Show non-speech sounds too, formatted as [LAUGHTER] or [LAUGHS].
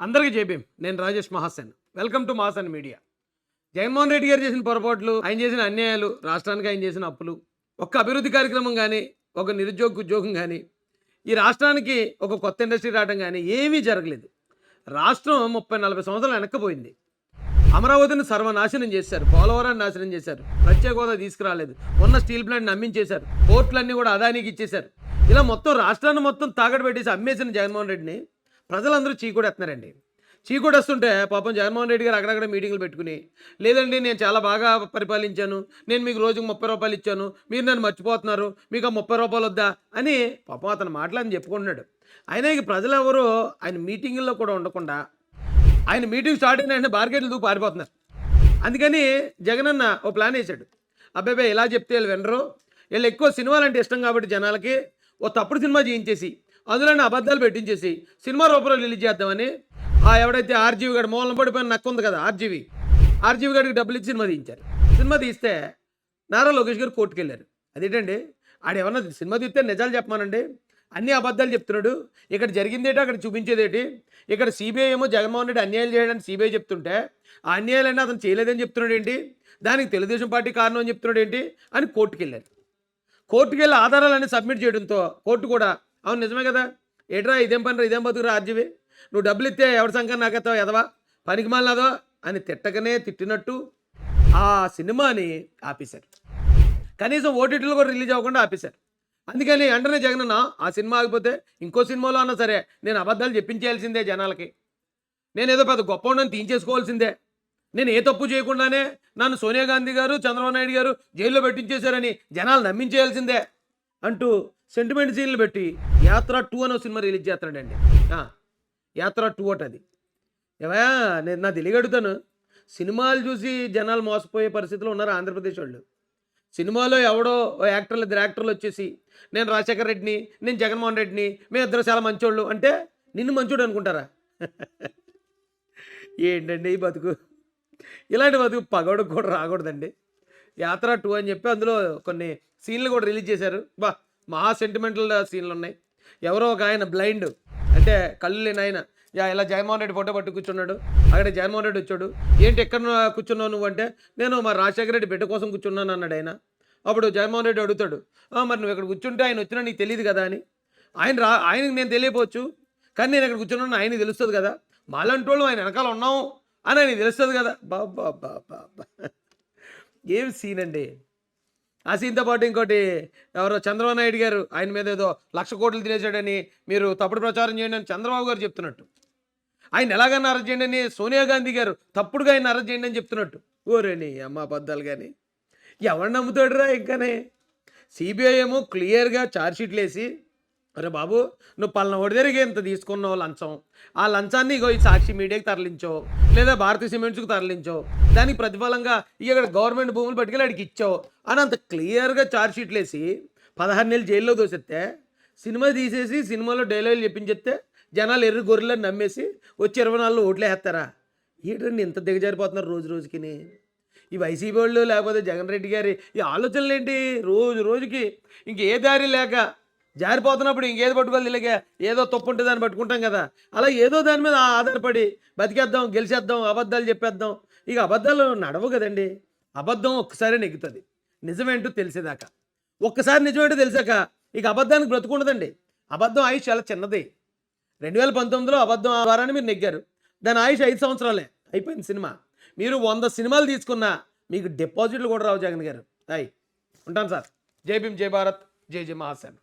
అందరికీ జేబీం నేను Rajesh Mahasan. Welcome to Mahasan media Jaganmohan Reddy garu చేసిన పొరపాట్లు ఆయన చేసిన అన్యాయాలు రాష్ట్రానికి ఆయన చేసిన అప్పులు ఒక్క అభివృద్ధి కార్యక్రమం కానీ ఒక నిరుద్యోగ ఉద్యోగం కానీ ఈ రాష్ట్రానికి ఒక కొత్త ఇండస్ట్రీ రావడం కానీ ఏమీ జరగలేదు. రాష్ట్రం ముప్పై నలభై సంవత్సరాలు వెనక్కిపోయింది. అమరావతిని సర్వనాశనం చేశారు. పోలవరాన్ని నాశనం చేశారు. ప్రత్యేక హోదా తీసుకురాలేదు. ఉన్న స్టీల్ ప్లాంట్ అమ్మించేశారు. పోర్టులన్నీ కూడా అదానికి ఇచ్చేశారు. ఇలా మొత్తం రాష్ట్రాన్ని మొత్తం తాగడ పెట్టేసి అమ్మేసిన జగన్మోహన్ రెడ్డిని ప్రజలందరూ చీకూడేస్తున్నారండి చీకూడొస్తుంటే పాపం జగన్మోహన్ రెడ్డి గారు అక్కడక్కడ మీటింగ్లు పెట్టుకుని లేదండి నేను చాలా బాగా పరిపాలించాను. నేను మీకు రోజుకు ముప్పై రూపాయలు ఇచ్చాను. మీరు నన్ను మర్చిపోతున్నారు. మీకు ఆ ముప్పై రూపాయలు వద్దా? అని పాపం అతను మాట్లాడని చెప్పుకుంటున్నాడు. అయినా ఇక ప్రజలు ఆయన మీటింగుల్లో కూడా ఉండకుండా ఆయన మీటింగ్ స్టార్ట్ అయిన బార్గెట్లు దూకు పారిపోతున్నారు. అందుకని జగనన్న ఓ ప్లాన్ వేశాడు. అబ్బాయి ఇలా చెప్తే వీళ్ళు వినరు. వీళ్ళు ఎక్కువ సినిమాలు అంటే ఇష్టం కాబట్టి జనాలకి ఓ తప్పుడు సినిమా చేయించేసి అందులోనే అబద్ధాలు పెట్టించేసి సినిమా రూపంలో రిలీజ్ చేద్దామని. ఆ ఎవడైతే ఆర్జీవి గడు మూలం పడిపోయిన నక్కు ఉంది కదా ఆర్జీవి. ఆర్జీవి గడికి డబ్బులు ఇచ్చి సినిమా తీయించారు. సినిమా తీస్తే నారా లోకేష్ గారు కోర్టుకు వెళ్ళారు. అదేంటండి? ఆడేమన్నా సినిమా తీస్తే నిజాలు చెప్పమానండి. అన్ని అబద్ధాలు చెప్తున్నాడు. ఇక్కడ జరిగిందేటి అక్కడ చూపించేదేటి ఇక్కడ సిబిఐ ఏమో జగన్మోహన్ రెడ్డి అన్యాయాలు చేయడానికి సిబిఐ చెప్తుంటే ఆ అన్యాయాలన్నీ అతను చేయలేదని చెప్తున్నాడు ఏంటి? దానికి తెలుగుదేశం పార్టీ కారణం అని చెప్తున్నాడు ఏంటి? అని కోర్టుకు వెళ్ళారు. కోర్టుకు వెళ్ళి ఆధారాలన్నీ సబ్మిట్ చేయడంతో కోర్టు కూడా అవును నిజమే కదా. ఏట్రా ఇదేం పని ఇదేం బతుకురా ఆర్జీవి? నువ్వు డబ్బులు ఇస్తే ఎవరి సంఖ్య నాకెత్తావు ఎదవా? పనికి మాలదో అని తిట్టకనే తిట్టినట్టు ఆ సినిమాని ఆపేశారు. కనీసం ఓటీటీలు కూడా రిలీజ్ అవ్వకుండా ఆపేశారు. అందుకని వెంటనే జగనన్న ఆ సినిమా ఆగిపోతే ఇంకో సినిమాలో అన్నా సరే నేను అబద్ధాలు చెప్పించేయాల్సిందే జనాలకి. నేను ఏదో పెద్ద గొప్ప ఉండని తీయించేసుకోవాల్సిందే. నేను ఏ తప్పు చేయకుండానే నన్ను సోనియా గాంధీ గారు చంద్రబాబు నాయుడు గారు జైల్లో పెట్టించేశారని జనాలు నమ్మించేయాల్సిందే. అంటూ సెంటిమెంట్ సీన్లు పెట్టి యాత్ర టూ అనే సినిమా రిలీజ్ చేస్తాడండి యాత్ర టూ అట అది. ఏవయా నేను నా తెలియగడుగుతాను సినిమాలు చూసి జనాలు మోసపోయే పరిస్థితిలో ఉన్నారు ఆంధ్రప్రదేశ్ వాళ్ళు. సినిమాలో ఎవడో ఓ యాక్టర్లు ఇద్దరు యాక్టర్లు వచ్చేసి నేను రాజశేఖర్ రెడ్డిని నేను జగన్మోహన్ రెడ్డిని మేము ఇద్దరు చాలా మంచోళ్ళు అంటే నిన్ను మంచోడు అనుకుంటారా? [LAUGHS] ఏంటండి ఈ బతుకు? ఇలాంటి బతుకు పగోడుకు కూడా రాకూడదండి. యాత్ర టూ అని చెప్పి అందులో కొన్ని సీన్లు కూడా రిలీజ్ చేశారు. బా మహా సెంటిమెంటల్ సీన్లు ఉన్నాయి ఎవరో ఒక ఆయన బ్లైండ్ అంటే కళ్ళు లేని ఆయన. యా ఇలా జగన్మోహన్ రెడ్డి ఫోటో పట్టు కూర్చున్నాడు. అక్కడ జగన్మోహన్ రెడ్డి వచ్చాడు. ఏంటి ఎక్కడ కూర్చున్నావు నువ్వు అంటే నేను మా రాజశేఖర రెడ్డి బిడ్డ కోసం కూర్చున్నాను అన్నాడు ఆయన. అప్పుడు జగన్మోహన్ రెడ్డి అడుగుతాడు మరి నువ్వు ఇక్కడ కూర్చుంటే ఆయన వచ్చినా నీకు తెలియదు కదా అని. ఆయన రా ఆయనకి నేను తెలియపోవచ్చు కానీ నేను ఇక్కడ కూర్చున్నాను ఆయన తెలుస్తుంది కదా. మాలాంటి వాళ్ళు ఆయన వెనకాల ఉన్నాం అని ఆయన తెలుస్తుంది కదా. బాబా బాబా ఏం సీన్ అండి? ఆ సీన్తో పాటు ఇంకోటి ఎవరో చంద్రబాబు నాయుడు గారు ఆయన మీద ఏదో లక్ష కోట్లు తినేసాడని మీరు తప్పుడు ప్రచారం చేయండి అని చంద్రబాబు గారు చెప్తున్నట్టు. ఆయన ఎలాగన్నా అరెస్ట్ చేయండి అని సోనియా గాంధీ గారు తప్పుడుగా ఆయన అరెస్ట్ చేయండి అని చెప్తున్నట్టు. ఓరేని అమ్మ అబద్ధాలు కానీ ఎవరు నమ్ముతాడురా ఇంకానే? సిబిఐ ఏమో క్లియర్గా ఛార్జ్షీట్లు వేసి అరే బాబు నువ్వు పలానా ఒకటి దగ్గరికి ఇంత తీసుకున్నావు లంచం? ఆ లంచాన్ని ఇగో ఈ సాక్షి మీడియాకి తరలించో లేదా భారతీయ సిమెంట్స్కి తరలించో దానికి ప్రతిఫలంగా ఇక్కడ గవర్నమెంట్ భూములు పట్టుకెళ్ళి అడిగి ఇచ్చావు అని అంత క్లియర్గా ఛార్జ్షీట్లు వేసి పదహారు నెలలు జైల్లో దోసెత్తే సినిమా తీసేసి సినిమాలో డైలాగులు చెప్పించేస్తే జనాలు ఎర్రి గొర్రెలను నమ్మేసి వచ్చి ఇరవై నాలుగు ఓట్లేస్తారా ఏంటండి ఇంత దిగజారిపోతున్నారు రోజు రోజుకి ఈ వైసీపీ వాళ్ళు లేకపోతే జగన్ రెడ్డి గారి ఈ ఆలోచనలు ఏంటి రోజు రోజుకి ఇంక ఏ దారి లేక జారిపోతున్నప్పుడు ఇంకేది పట్టుకోవాలి ఇలాగే ఏదో తప్పు ఉంటే దాన్ని పట్టుకుంటాం కదా. అలా ఏదో దాని మీద ఆధారపడి బతికేద్దాం గెలిచేద్దాం అబద్ధాలు చెప్పేద్దాం. ఇక అబద్ధాలు నడవు కదండి. అబద్ధం ఒక్కసారి నెగ్గుతుంది. నిజమేంటో తెలిసేదాకా. ఒక్కసారి నిజమేంటో తెలిసాక ఇక అబద్ధానికి బ్రతుకుండదండి. అబద్ధం ఆయుష్ చాలా చిన్నది. రెండు వేల పంతొమ్మిదిలో అబద్ధం ఆ వారాన్ని మీరు నెగ్గారు. దాని ఆయుష్ ఐదు సంవత్సరాలే అయిపోయింది సినిమా. మీరు వంద సినిమాలు తీసుకున్నా మీకు డిపాజిట్లు కూడా రావు జగన్ గారు. అయ్ ఉంటాను సార్. జై భీమ్ జై భారత్ జై జై మహాసేన్